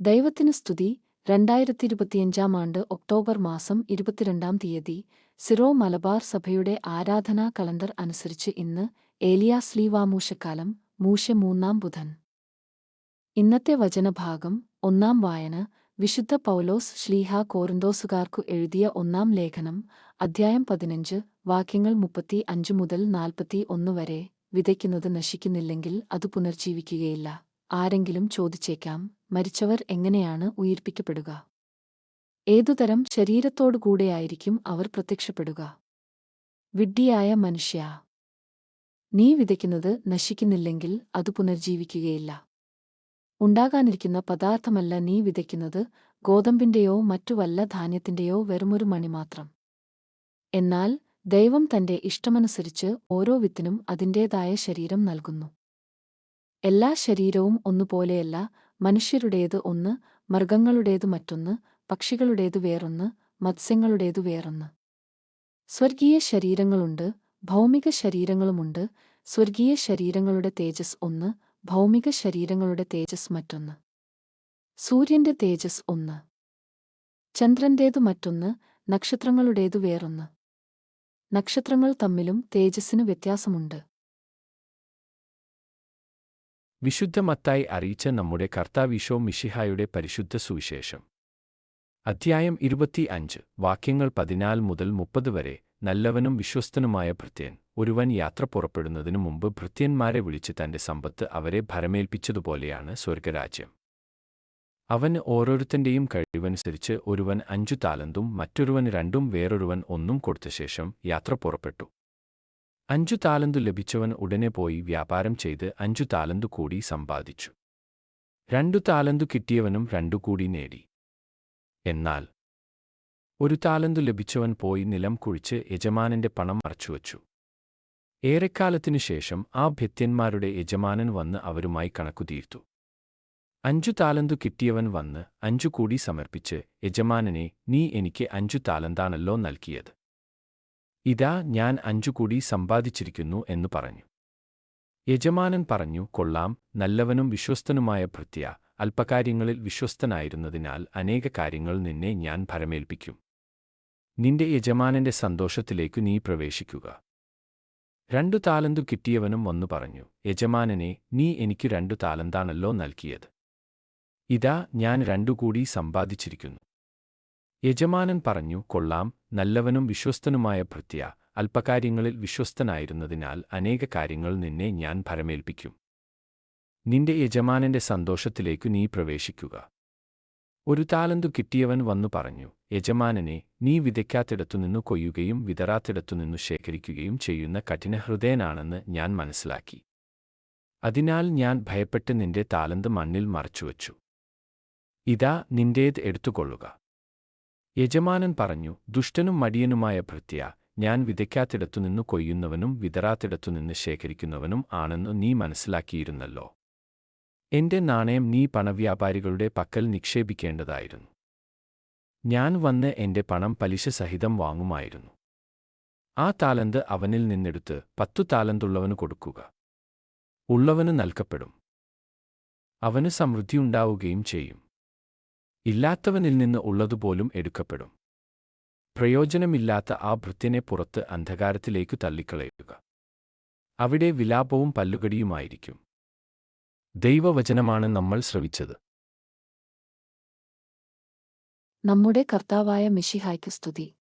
ദൈവത്തിന് സ്തുതി. രണ്ടായിരത്തി ഇരുപത്തിയഞ്ചാം ആണ്ട് ഒക്ടോബർ മാസം ഇരുപത്തിരണ്ടാം തീയതി സിറോ മലബാർ സഭയുടെ ആരാധനാ കലണ്ടർ അനുസരിച്ച് ഇന്ന് ഏലിയാസ് ലീവാമൂശക്കാലം മൂശ മൂന്നാം ബുധൻ. ഇന്നത്തെ വചനഭാഗം ഒന്നാം വായന. വിശുദ്ധ പൗലോസ് ശ്ലീഹ കോറിന്തോസുകാർക്കു എഴുതിയ ഒന്നാം ലേഖനം അധ്യായം പതിനഞ്ച് വാക്യങ്ങൾ മുപ്പത്തി അഞ്ചു മുതൽ നാൽപ്പത്തി ഒന്ന് വരെ. വിതയ്ക്കുന്നത് നശിക്കുന്നില്ലെങ്കിൽ അത് പുനർജീവിക്കുകയില്ല. ആരെങ്കിലും ചോദിച്ചേക്കാം. മരിച്ചവർ എങ്ങനെയാണ് ഉയിർപ്പിക്കപ്പെടുക? ഏതുതരം ശരീരത്തോടുകൂടെയായിരിക്കും അവർ പ്രത്യക്ഷപ്പെടുക? വിഡ്ഢിയായ മനുഷ്യ നീ വിതയ്ക്കുന്നത് നശിക്കുന്നില്ലെങ്കിൽ അത് പുനർജീവിക്കുകയില്ല. ഉണ്ടാകാനിരിക്കുന്ന പദാർത്ഥമല്ല നീ വിതയ്ക്കുന്നത് ഗോതമ്പിന്റെയോ മറ്റു വല്ല ധാന്യത്തിന്റെയോ വെറുമൊരു മണി മാത്രം. എന്നാൽ ദൈവം തന്റെ ഇഷ്ടമനുസരിച്ച് ഓരോ വിത്തിനും അതിന്റേതായ ശരീരം നൽകുന്നു. എല്ലാ ശരീരവും ഒന്നുപോലെയല്ല മനുഷ്യരുടേത് ഒന്ന് മൃഗങ്ങളുടേത് മറ്റൊന്ന് പക്ഷികളുടേത് വേറൊന്ന് മത്സ്യങ്ങളുടേതു വേറൊന്ന്. സ്വർഗീയ ശരീരങ്ങളുണ്ട് ഭൗമിക ശരീരങ്ങളുമുണ്ട് സ്വർഗീയ ശരീരങ്ങളുടെ തേജസ് ഒന്ന് ഭൗമിക ശരീരങ്ങളുടെ തേജസ് മറ്റൊന്ന്. സൂര്യന്റെ തേജസ് ഒന്ന്. ചന്ദ്രന്റേതു മറ്റൊന്ന് നക്ഷത്രങ്ങളുടേതു വേറൊന്ന്. നക്ഷത്രങ്ങൾ തമ്മിലും തേജസ്സിനു വ്യത്യാസമുണ്ട്. വിശുദ്ധ മത്തായി അറിയിച്ച നമ്മുടെ കർത്താവിശോ മിഷിഹായുടെ പരിശുദ്ധ സുവിശേഷം. അധ്യായം ഇരുപത്തി അഞ്ച് വാക്യങ്ങൾ പതിനാല് മുതൽ മുപ്പത് വരെ നല്ലവനും വിശ്വസ്തനുമായ ഭൃത്യൻ. ഒരുവൻ യാത്ര പുറപ്പെടുന്നതിനു മുമ്പ് ഭൃത്യന്മാരെ വിളിച്ച് തന്റെ സമ്പത്ത് അവരെ ഭരമേൽപ്പിച്ചതുപോലെയാണ് സ്വർഗരാജ്യം അവന് ഓരോരുത്തന്റെയും കഴിവനുസരിച്ച് ഒരുവൻ അഞ്ചു താലന്തും മറ്റൊരുവൻ രണ്ടും വേറൊരുവൻ ഒന്നും കൊടുത്ത ശേഷം യാത്ര പുറപ്പെട്ടു. അഞ്ചു താലന്തു ലഭിച്ചവൻ ഉടനെ പോയി വ്യാപാരം ചെയ്ത് അഞ്ചു താലന്തു കൂടി സമ്പാദിച്ചു. രണ്ടു താലന്തു കിട്ടിയവനും രണ്ടു കൂടി നേടി. എന്നാൽ ഒരു താലന്തു ലഭിച്ചവൻ പോയി നിലം കുഴിച്ച് യജമാനന്റെ പണം മറച്ചുവച്ചു. ഏറെക്കാലത്തിനു ശേഷം ആ ഭൃത്യന്മാരുടെ യജമാനൻ വന്ന് അവരുമായി കണക്കുതീർത്തു അഞ്ചു താലന്തു കിട്ടിയവൻ വന്ന് അഞ്ചു കൂടി സമർപ്പിച്ച് യജമാനനെ നീ എനിക്ക് അഞ്ചു താലന്താണല്ലോ നൽകിയത്. ഇതാ ഞാൻ അഞ്ചു കൂടി സമ്പാദിച്ചിരിക്കുന്നു എന്നു പറഞ്ഞു. യജമാനൻ പറഞ്ഞു കൊള്ളാം നല്ലവനും വിശ്വസ്തനുമായ ഭൃത്യ അല്പകാര്യങ്ങളിൽ വിശ്വസ്തനായിരുന്നതിനാൽ അനേക കാര്യങ്ങൾ നിന്നെ ഞാൻ ഭരമേൽപ്പിക്കും. നിന്റെ യജമാനന്റെ സന്തോഷത്തിലേക്കു നീ പ്രവേശിക്കുക. രണ്ടു താലന്തു കിട്ടിയവനും വന്നു പറഞ്ഞു യജമാനനെ നീ എനിക്ക് രണ്ടു താലന്താണല്ലോ നൽകിയത്. ഇതാ ഞാൻ രണ്ടുകൂടി സമ്പാദിച്ചിരിക്കുന്നു. യജമാനൻ പറഞ്ഞു കൊള്ളാം നല്ലവനും വിശ്വസ്തനുമായ ഭൃത്യ അല്പകാര്യങ്ങളിൽ വിശ്വസ്തനായിരുന്നതിനാൽ അനേക കാര്യങ്ങൾ നിന്നെ ഞാൻ ഭരമേൽപ്പിക്കും. നിന്റെ യജമാനന്റെ സന്തോഷത്തിലേക്കു നീ പ്രവേശിക്കുക. ഒരു താലന്തു കിട്ടിയവൻ വന്നു പറഞ്ഞു യജമാനനെ നീ വിതയ്ക്കാത്തിടത്തുനിന്നു കൊയ്യുകയും വിതറാത്തിടത്തുനിന്നു ശേഖരിക്കുകയും ചെയ്യുന്ന കഠിനഹൃദയനാണെന്ന് ഞാൻ മനസ്സിലാക്കി. അതിനാൽ ഞാൻ ഭയപ്പെട്ട് നിന്റെ താലന്ത് മണ്ണിൽ മറച്ചുവച്ചു. ഇതാ നിന്റേത് എടുത്തുകൊള്ളുക. യജമാനൻ പറഞ്ഞു ദുഷ്ടനും മടിയനുമായ ഭൃത്യ ഞാൻ വിതയ്ക്കാത്തിടത്തുനിന്നു കൊയ്യുന്നവനും വിതറാത്തിടത്തുനിന്ന് ശേഖരിക്കുന്നവനും ആണെന്നു നീ മനസ്സിലാക്കിയിരുന്നല്ലോ. എന്റെ നാണയം നീ പണവ്യാപാരികളുടെ പക്കൽ നിക്ഷേപിക്കേണ്ടതായിരുന്നു. ഞാൻ വന്ന് എന്റെ പണം പലിശ സഹിതം വാങ്ങുമായിരുന്നു. ആ താലന്ത് അവനിൽ നിന്നെടുത്ത് പത്തു താലന്തുള്ളവന് കൊടുക്കുക. ഉള്ളവന് നൽകപ്പെടും. അവന് സമൃദ്ധിയുണ്ടാവുകയും ചെയ്യും. ഇല്ലാത്തവനിൽ നിന്ന് ഉള്ളതുപോലും എടുക്കപ്പെടും. പ്രയോജനമില്ലാത്ത ആ ഭൃത്യനെ പുറത്ത് അന്ധകാരത്തിലേക്ക് തള്ളിക്കളയുക. അവിടെ വിലാപവും പല്ലുകടിയുമായിരിക്കും. ദൈവവചനമാണ് നമ്മൾ ശ്രവിച്ചത്. നമ്മുടെ കർത്താവായ മിഷിഹായ്ക്ക് സ്തുതി.